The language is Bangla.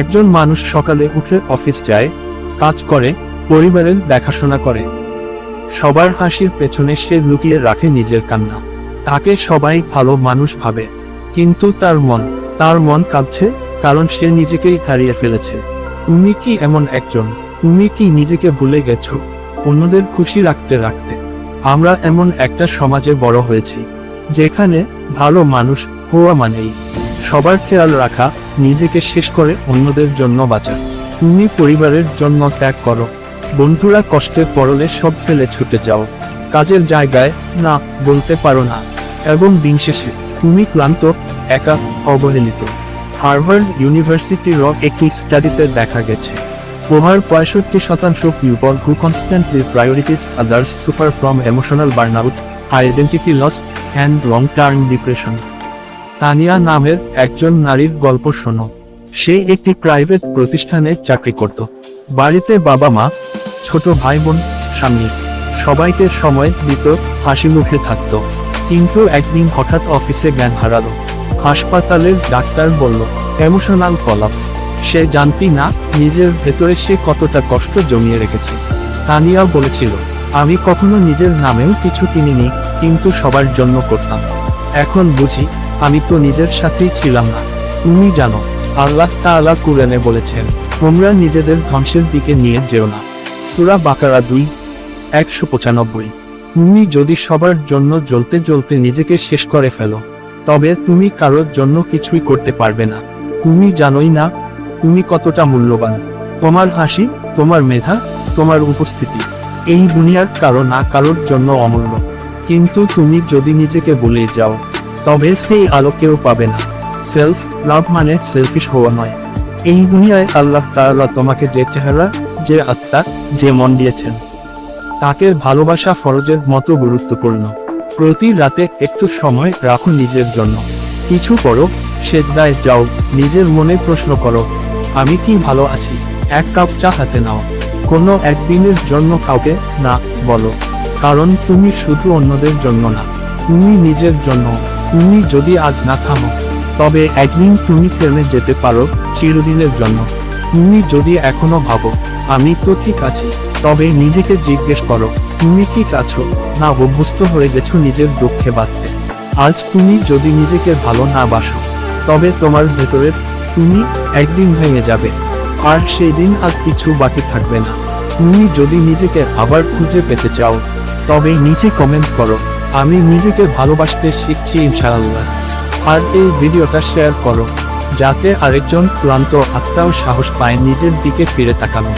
একজন মানুষ সকালে উঠে অফিস যায়, কাজ করে, পরিবারের দেখাশোনা করে। সবার হাসির পেছনে সে লুকিয়ে রাখে নিজের কান্না। তাকে সবাই ভালো মানুষ ভাবে। কিন্তু তার মন তার মন কাঁদছে, কারণ সে নিজেকেই হারিয়ে ফেলেছে। তুমি কি এমন একজন? তুমি কি নিজেকে ভুলে গেছো? অন্যদের খুশি রাখতে রাখতে। আমরা এমন একটা সমাজে বড় হয়েছি, যেখানে ভালো মানুষ হওয়া মানেই সবার খেয়াল রাখা, নিজেকে শেষ করে অন্যদের জন্য বাঁচা। তুমি পরিবারের জন্য ত্যাগ করো। বন্ধুরা কষ্টের পরলে সব ফেলে ছুটে যাও। কাজের জায়গায় না বলতে পারো না। এবং দিন শেষে তুমি ক্লান্ত, একা, অবহেলিত। হার্ভার্ড ইউনিভার্সিটির একটি স্টাডিতে দেখা গেছে। ওভার পঁয়ষট্টি শতাংশ people who constantly prioritise others suffer from emotional burnout identity loss and long term depression Tania নামের একজন নারীর গল্প শোনো। সে একটি প্রাইভেট প্রতিষ্ঠানে চাকরি করত। বাড়িতে বাবা মা, ছোট ভাই বোন, স্বামী, সবাইকে সময় দিত, হাসি মুখে থাকত। কিন্তু একদিন হঠাৎ অফিসে জ্ঞান হারালো। হাসপাতালের ডাক্তার বলল এমোশনাল কলাপস সে জানতি না নিজের ভেতরে সে কতটা কষ্ট জমিয়ে রেখেছে। তানিয়া বলেছিল, আমি কখনো নিজের নামেও কিছু কিনিনি, কিন্তু সবার জন্য করতাম। এখন বুঝি আমি তো নিজের সাথেই ছিলাম না। তুমি জানো, আল্লাহ তাআলা কুরআনে বলেছেন, তোমরা নিজেদের ধ্বংসের দিকে নিয়ে যেও না। সুরা বাকারা দুই, একশো পঁচানব্বই। তুমি যদি সবার জন্য জ্বলতে জ্বলতে নিজেকে শেষ করে ফেলো, তবে তুমি কারোর জন্য কিছুই করতে পারবে না। তুমি জানোই না, তুমি কতটা মূল্যবান। তোমার হাসি, তোমার মেধা, তোমার উপস্থিতি, এই দুনিয়ার কারও না কারোর জন্য অমূল্য। কিন্তু তুমি যদি নিজেকে বলে যাও তবে সেই আলো কেউ পাবে না। সেলফ লাভ মানে সেলফিশ হওয়া নয়। এই দুনিয়ায় আল্লাহ তাআলা তোমাকে যে চেহারা, যে আত্মা, যে মন দিয়েছেন, তাকে ভালোবাসা ফরজের মতো গুরুত্বপূর্ণ। প্রতি রাতে একটু সময় রাখো নিজের জন্য। কিছু করো সেজদায় যাও, নিজের মনে প্রশ্ন করো, আমি কি ভালো আছি? এক কাপ চা হাতে নাও। কোনো একদিনের জন্য কাউকে না বলো। কারণ তুমি শুধু অন্যদের জন্য না, তুমি নিজের জন্য তুমি যদি আজ না থামো, তবে একদিন তুমি থেমে যেতে পারো চিরদিনের জন্য। তুমি যদি এখনও ভাবো, আমি তো ঠিক আছি, তবে নিজেকে জিজ্ঞেস করো, তুমি ঠিক আছো? না, অভ্যস্ত হয়ে গেছো নিজের দুঃখে বাঁধতে। আজ তুমি যদি নিজেকে ভালো না বাসো, তবে তোমার ভেতরের তুমি একদিন ভেঙে যাবে। আর সেই দিন আর কিছু বাকি থাকবে না। তুমি যদি নিজেকে আবার খুঁজে পেতে চাও, তবে নিচে কমেন্ট করো। আমি নিজেকে ভালোবাসতে শিখছি ইনশাআল্লাহ। আর এই ভিডিওটা শেয়ার করো, যাতে আরেকজন ক্লান্ত আত্মাও সাহস পায় নিজের দিকে ফিরে তাকানো।